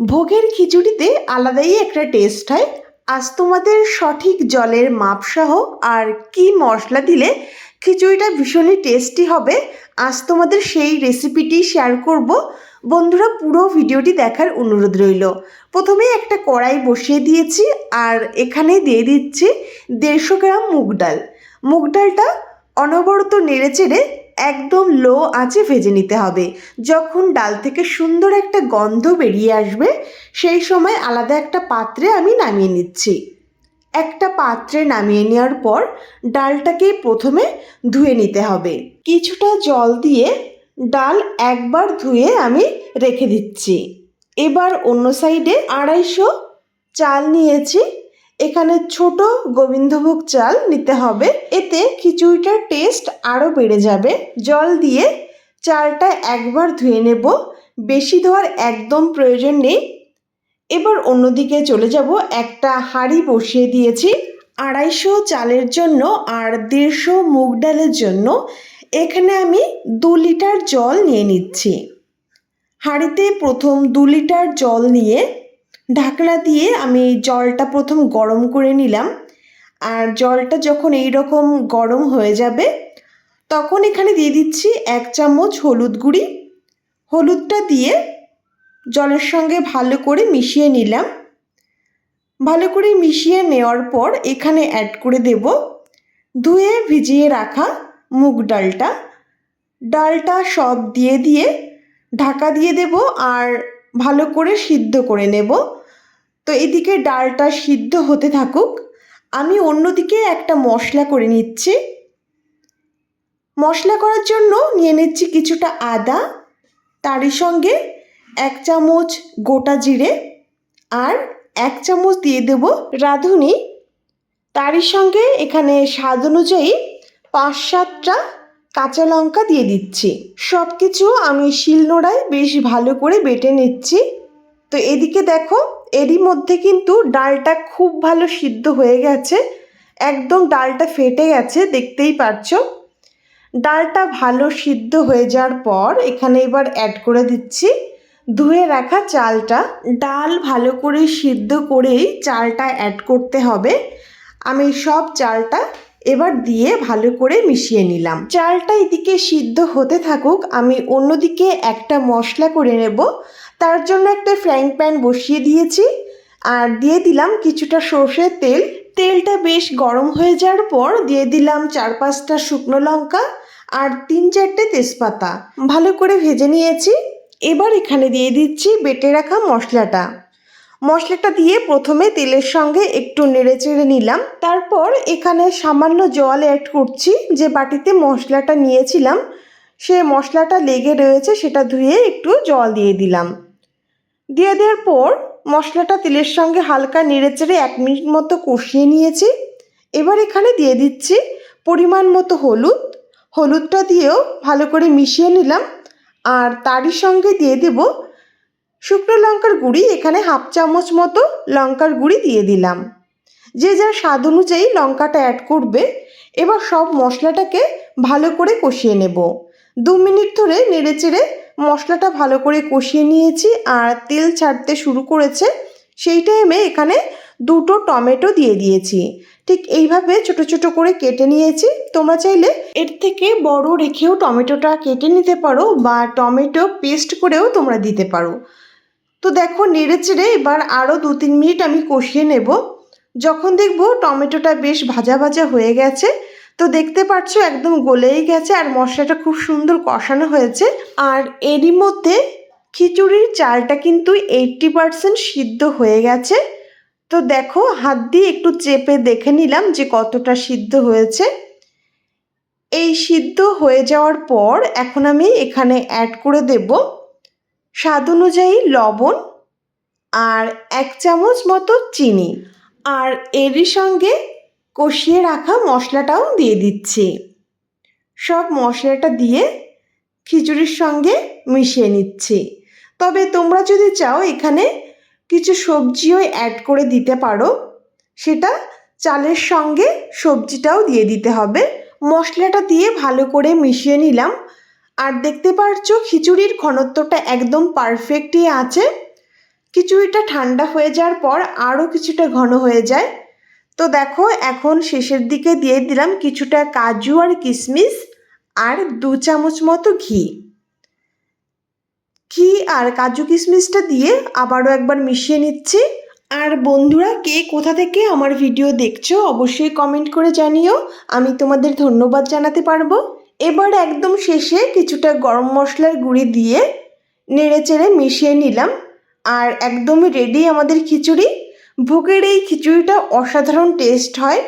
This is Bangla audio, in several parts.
ভোগের খিচুড়িতে আলাদাই একটা টেস্ট হয়। আজ তোমাদের সঠিক জলের মাপসহ আর কি মশলা দিলে খিচুড়িটা ভীষণই টেস্টি হবে, আজ তোমাদের সেই রেসিপিটি শেয়ার করব। বন্ধুরা, পুরো ভিডিওটি দেখার অনুরোধ রইল। প্রথমে একটা কড়াই বসিয়ে দিয়েছি আর এখানে দিয়ে দিচ্ছি দেড়শো গ্রাম মুগ ডাল। মুগ ডালটা অনবরত নেড়ে চেড়ে একদম লো আঁচে ভেজে নিতে হবে। যখন ডাল থেকে সুন্দর একটা গন্ধ বেরিয়ে আসবে, সেই সময় আলাদা একটা পাত্রে আমি নামিয়ে নিচ্ছি। একটা পাত্রে নামিয়ে নেওয়ার পর ডালটাকে প্রথমে ধুয়ে নিতে হবে। কিছুটা জল দিয়ে ডাল একবার ধুয়ে আমি রেখে দিচ্ছি। এবার অন্য সাইডে আড়াইশো চাল নিয়েছি। এখানে ছোট গোবিন্দভোগ চাল নিতে হবে। এতে খিচুড়িটার টেস্ট আরও বেড়ে যাবে। জল দিয়ে চালটা একবার ধুয়ে নেব। বেশি ধোয়ার একদম প্রয়োজন নেই। এবার অন্যদিকে চলে যাব। একটা হাঁড়ি বসিয়ে দিয়েছি। আড়াইশো চালের জন্য আর দেড়শো মুগ ডালের জন্য। এখানে আমি দু লিটার জল নিয়ে নিচ্ছি। হাঁড়িতে প্রথম দু লিটার জল নিয়ে ঢাকনা দিয়ে আমি জলটা প্রথম গরম করে নিলাম। আর জলটা যখন এই রকম গরম হয়ে যাবে, তখন এখানে দিয়ে দিচ্ছি এক চামচ হলুদ গুঁড়ি। হলুদটা দিয়ে জলের সঙ্গে ভালো করে মিশিয়ে নিলাম। ভালো করে মিশিয়ে নেওয়ার পর এখানে অ্যাড করে দেব ধুয়ে ভিজিয়ে রাখা মুগ ডালটা। ডালটা সব দিয়ে দিয়ে ঢাকা দিয়ে দেব আর ভালো করে সিদ্ধ করে নেব। তো এদিকে ডালটা সিদ্ধ হতে থাকুক, আমি অন্যদিকে একটা মশলা করে নিচ্ছি। মশলা করার জন্য নিয়ে নিচ্ছি কিছুটা আদা, তারই সঙ্গে এক চামচ গোটা জিরে আর এক চামচ দিয়ে দেব রাঁধুনি। তারই সঙ্গে এখানে স্বাদ অনুযায়ী পাঁচ সাতটা কাঁচা লঙ্কা দিয়ে দিচ্ছি। সব কিছু আমি শিলনোড়ায় বেশ ভালো করে বেটে নিচ্ছি। তো এদিকে দেখো এরই মধ্যে কিন্তু ডালটা খুব ভালো সিদ্ধ হয়ে গেছে। একদম ডালটা ফেটে গেছে, দেখতেই পাচ্ছ ডালটা ভালো সিদ্ধ হয়ে যাওয়ার পর এখানে এবার অ্যাড করে দিচ্ছি। ধুয়ে রাখা চালটা। ডাল ভালো করে সিদ্ধ করেই চালটা অ্যাড করতে হবে। আমি সব চালটা এবার দিয়ে ভালো করে মিশিয়ে নিলাম। চালটা এদিকে সিদ্ধ হতে থাকুক, আমি অন্যদিকে একটা মশলা করে নেব। তার জন্য একটা ফ্রাইং প্যান বসিয়ে দিয়েছি আর দিয়ে দিলাম কিছুটা সর্ষের তেল। তেলটা বেশ গরম হয়ে যাওয়ার পর দিয়ে দিলাম চার পাঁচটা শুকনো লঙ্কা আর তিন চারটে তেজপাতা। ভালো করে ভেজে নিয়েছি। এবার এখানে দিয়ে দিচ্ছি বেটে রাখা মশলাটা। মশলাটা দিয়ে প্রথমে তেলের সঙ্গে একটু নেড়ে চেড়ে নিলাম। তারপর এখানে সামান্য জল অ্যাড করছি যে বাটিতে মশলাটা নিয়েছিলাম। সে মশলাটা লেগে রয়েছে সেটা ধুয়ে একটু জল দিয়ে দিলাম। দিয়ে দেওয়ার পর মশলাটা তেলের সঙ্গে হালকা নেড়ে চেড়ে এক মিনিট মতো কষিয়ে নিয়েছি। এবার এখানে দিয়ে দিচ্ছি পরিমাণ মতো হলুদ। হলুদটা দিয়েও ভালো করে মিশিয়ে নিলাম। আর তারই সঙ্গে দিয়ে দেব শুকনো লঙ্কার গুঁড়ি। এখানে হাফ চামচ মতো লঙ্কার গুঁড়ি দিয়ে দিলাম। যে যার স্বাদ অনুযায়ী লঙ্কাটা অ্যাড করবে, এবার সব মশলাটাকে ভালো করে কষিয়ে নেব। দু মিনিট ধরে নেড়ে চেড়ে মশলাটা ভালো করে কষিয়ে নিয়েছি আর তেল ছাড়তে শুরু করেছে। সেই টাইমে এখানে দুটো টমেটো দিয়ে দিয়েছি। ঠিক এইভাবে ছোট ছোট করে কেটে নিয়েছি। তোমরা চাইলে এর থেকে বড় রেখেও টমেটোটা কেটে নিতে পারো বা টমেটো পেস্ট করেও তোমরা দিতে পারো। তো দেখো নেড়ে চেড়ে এবার আরও দু তিন মিনিট আমি কষিয়ে নেব। যখন দেখব টমেটোটা বেশ ভাজা ভাজা হয়ে গেছে তো দেখতে পাচ্ছ একদম গলেই গেছে আর মশলাটা খুব সুন্দর কষানো হয়েছে। আর এরই মধ্যে খিচুড়ির চালটা কিন্তু এইটটি পারসেন্ট সিদ্ধ হয়ে গেছে। তো দেখো হাত দিয়ে একটু চেপে দেখে নিলাম যে কতটা সিদ্ধ হয়েছে। এই সিদ্ধ হয়ে যাওয়ার পর এখন আমি এখানে অ্যাড করে দেব স্বাদ অনুযায়ী লবণ আর এক চামচ মতো চিনি। আর এরই সঙ্গে কষিয়ে রাখা মশলাটাও দিয়ে দিচ্ছি। সব মশলাটা দিয়ে খিচুড়ির সঙ্গে মিশিয়ে নিচ্ছি। তবে তোমরা যদি চাও এখানে কিছু সবজিও অ্যাড করে দিতে পারো, সেটা চালের সঙ্গে সবজিটাও দিয়ে দিতে হবে। মশলাটা দিয়ে ভালো করে মিশিয়ে নিলাম। আর দেখতে পারছ খিচুড়ির ঘনত্বটা একদম পারফেক্টই আছে। খিচুড়িটা ঠান্ডা হয়ে যাওয়ার পর আরও কিছুটা ঘন হয়ে যায়। তো দেখো, এখন শেষের দিকে দিয়ে দিলাম কিছুটা কাজু আর কিশমিশ আর দু চামচ মতো ঘি। ঘি আর কাজু কিশমিশটা দিয়ে আবারও একবার মিশিয়ে নিচ্ছি। আর বন্ধুরা, কে কোথা থেকে আমার ভিডিও দেখছ অবশ্যই কমেন্ট করে জানিও। আমি তোমাদের ধন্যবাদ জানাতে পারব। এবার একদম শেষে কিছুটা গরম মশলার গুঁড়ি দিয়ে নেড়ে চেড়ে মিশিয়ে নিলাম। আর একদমই রেডি আমাদের খিচুড়ি। ভোগের এই খিচুড়িটা অসাধারণ টেস্ট হয়।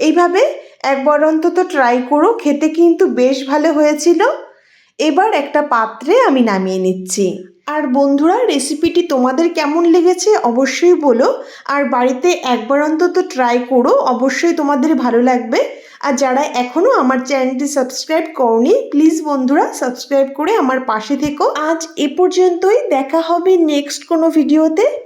এইভাবে একবার অন্তত ট্রাই করো, খেতে কিন্তু বেশ ভালো হয়েছিল। এবার একটা পাত্রে আমি নামিয়ে নিচ্ছি। আর বন্ধুরা রেসিপিটি তোমাদের কেমন লেগেছে অবশ্যই বলো। আর বাড়িতে একবার অন্তত ট্রাই করো, অবশ্যই তোমাদের ভালো লাগবে। আর যারা এখনও আমার চ্যানেলটি সাবস্ক্রাইব করনি প্লিজ বন্ধুরা সাবস্ক্রাইব করে আমার পাশে থেকো। আজ এ পর্যন্তই, দেখা হবে নেক্সট কোনো ভিডিওতে